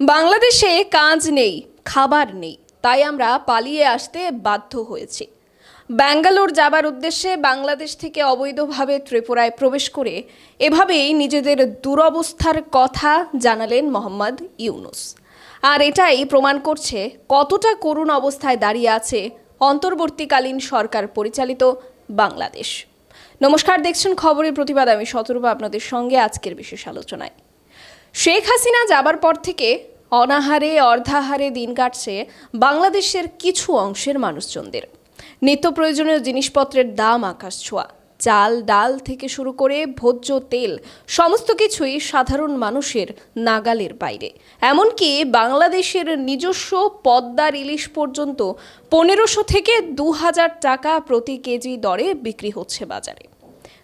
বাংলাদেশে কাজ নেই, খাবার নেই, তাই আমরা পালিয়ে আসতে বাধ্য হয়েছি। ব্যাঙ্গালোর যাবার উদ্দেশ্যে বাংলাদেশ থেকে অবৈধভাবে ত্রিপুরায় প্রবেশ করে এভাবেই নিজেদের দুরবস্থার কথা জানালেন মোহাম্মদ ইউনুস। আর এটাই প্রমাণ করছে কতটা করুণ অবস্থায় দাঁড়িয়ে আছে অন্তর্বর্তীকালীন সরকার পরিচালিত বাংলাদেশ। নমস্কার, দেখছেন খবরের প্রতিবাদ। আমি শতরূপা আপনাদের সঙ্গে আজকের বিশেষ আলোচনায়। শেখ হাসিনা যাবার পর থেকে অনাহারে, অর্ধাহারে দিন কাটছে বাংলাদেশের কিছু অংশের মানুষজনদের। নিত্য প্রয়োজনীয় জিনিসপত্রের দাম আকাশ ছোঁয়া। চাল, ডাল থেকে শুরু করে ভোজ্য তেল, সমস্ত কিছুই সাধারণ মানুষের নাগালের বাইরে। এমনকি বাংলাদেশের নিজস্ব পদ্মার ইলিশ পর্যন্ত পনেরোশো থেকে দু হাজার টাকা প্রতি কেজি দরে বিক্রি হচ্ছে বাজারে।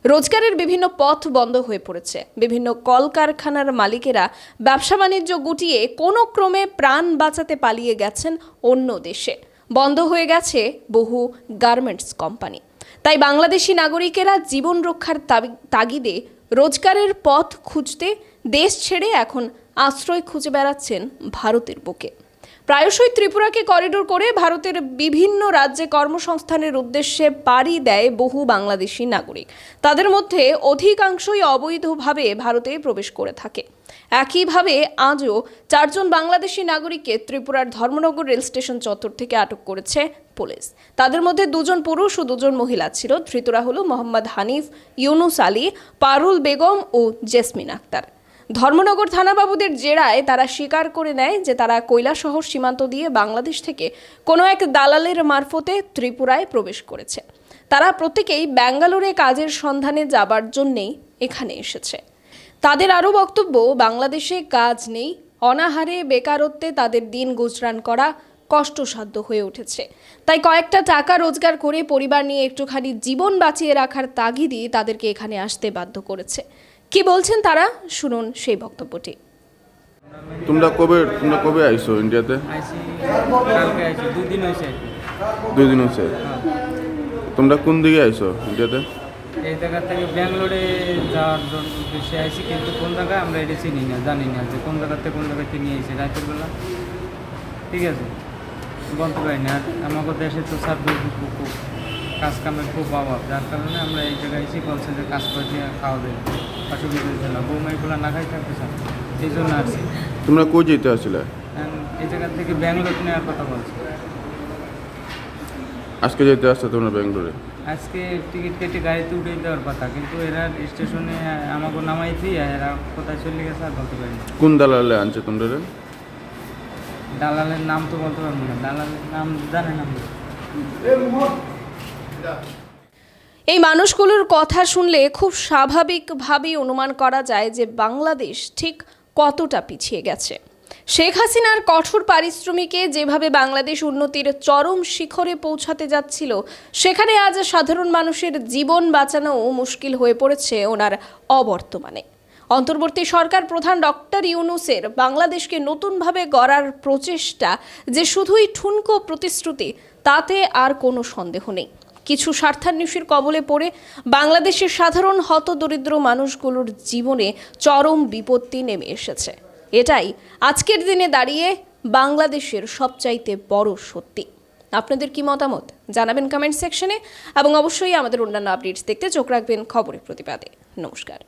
রোজগারের বিভিন্ন পথ বন্ধ হয়ে পড়েছে। বিভিন্ন কলকারখানার মালিকেরা ব্যবসা বাণিজ্য গুটিয়ে কোনো ক্রমে প্রাণ বাঁচাতে পালিয়ে গেছেন অন্য দেশে। বন্ধ হয়ে গেছে বহু গার্মেন্টস কোম্পানি। তাই বাংলাদেশি নাগরিকেরা জীবন রক্ষার তাগিদে রোজগারের পথ খুঁজতে দেশ ছেড়ে এখন আশ্রয় খুঁজে বেড়াচ্ছেন ভারতের বুকে। প্রায়শই ত্রিপুরাকে করিডোর করে ভারতের বিভিন্ন রাজ্যে কর্মসংস্থানের উদ্দেশ্যে পাড়ি দেয় বহু বাংলাদেশি নাগরিক। তাদের মধ্যে অধিকাংশই অবৈধভাবে ভারতে প্রবেশ করে থাকে। একইভাবে আজও চারজন বাংলাদেশি নাগরিককে ত্রিপুরার ধর্মনগর রেল স্টেশন চত্বর থেকে আটক করেছে পুলিশ। তাদের মধ্যে দুজন পুরুষ ও দুজন মহিলা ছিল। ধৃতরা হল মোহাম্মদ হানিফ, ইউনুস আলী, পারুল বেগম ও জেসমিন আক্তার। ধর্মনগর থানাবাবুদের জেরায় তারা স্বীকার করে নেয় যে তারা কৈলাসহর সীমান্ত দিয়ে বাংলাদেশ থেকে কোনো এক দালালের মারফতে ত্রিপুরায় প্রবেশ করেছে। তারা প্রত্যেকেই ব্যাঙ্গালোরে কাজের সন্ধানে যাবার জন্যেই এখানে এসেছে। তাদের আরও বক্তব্য, বাংলাদেশে কাজ নেই, অনাহারে, বেকারত্বে তাদের দিন গুজরান করা কষ্টসাধ্য হয়ে উঠেছে। তাই কয়েকটা টাকা রোজগার করে পরিবার নিয়ে একটুখানি জীবন বাঁচিয়ে রাখার তাগিদই তাদেরকে এখানে আসতে বাধ্য করেছে। কি বলছেন তারা? শুনুন সেই বক্তব্যটি। তোমরা কবে তোমরা কবে আইছো ইন্ডিয়াতে? আইসি কালকে আইসি দুই দিন হয়েছে আর দুই দিন হচ্ছে তোমরা কোন দিকে আইছো ইন্ডিয়াতে? এই জায়গা থেকে ব্যাঙ্গালোরে যাওয়ার জন্য উদ্দেশ্যে আইসি কিন্তু কোন জায়গায় আমরা এটা চিনি না জানি না যে কোন জায়গাতে কোন জায়গাতে নিয়ে এসে রাতের বেলা। ঠিক আছে? বলতে পারি না। আর আমাকে দেশে তো সার্ভিস খুব খুব কাজ কামের খুব অভাব। যার কারণে আমরা এই জায়গায় এসে বলছে যে কাজ করে দিয়ে খাওয়া দেয় না বৌমা এগুলো না। খাই থাকতে চান এই জন্য আসছি। তোমরা কই যেতে আসলে? এই জায়গা থেকে ব্যাঙ্গালোর নেওয়ার কথা বলছি। আজকে যেতে আসছো তোমরা ব্যাঙ্গালোরে? আজকে টিকিট কেটে গাড়িতে উঠে দেওয়ার কথা কিন্তু এরা স্টেশনে আমাকে নামাইছি এরা কোথায় চলে গেছে আর বলতে পারি না। কোন দালালে আনছে তোমরা দালালের নাম তো বলতে পারব না। দালালের নাম জানে না আমি। এই মানুষগুলোর কথা শুনলে খুব স্বাভাবিকভাবেই অনুমান করা যায় যে বাংলাদেশ ঠিক কতটা পিছিয়ে গেছে। শেখ হাসিনার কঠোর পারিশ্রমিকে যেভাবে বাংলাদেশ উন্নতির চরম শিখরে পৌঁছাতে যাচ্ছিল, সেখানে আজ সাধারণ মানুষের জীবন বাঁচানোও মুশকিল হয়ে পড়েছে ওনার অবর্তমানে। অন্তর্বর্তী সরকার প্রধান ডক্টর ইউনুসের বাংলাদেশকে নতুনভাবে গড়ার প্রচেষ্টা যে শুধুই ঠুনকো প্রতিশ্রুতি, তাতে আর কোনো সন্দেহ নেই। কিছু স্বার্থান্বেষীর কবলে পড়ে বাংলাদেশের সাধারণ হতদরিদ্র মানুষগুলোর জীবনে চরম বিপত্তি নেমে এসেছে। এটাই আজকের দিনে দাঁড়িয়ে বাংলাদেশের সবচাইতে বড় সত্যি। আপনাদের কি মতামত? জানাবেন কমেন্ট সেকশনে এবং অবশ্যই আমাদের অন্যান্য আপডেটস দেখতে চোখ রাখবেন খবরের প্রতিবাদে। নমস্কার।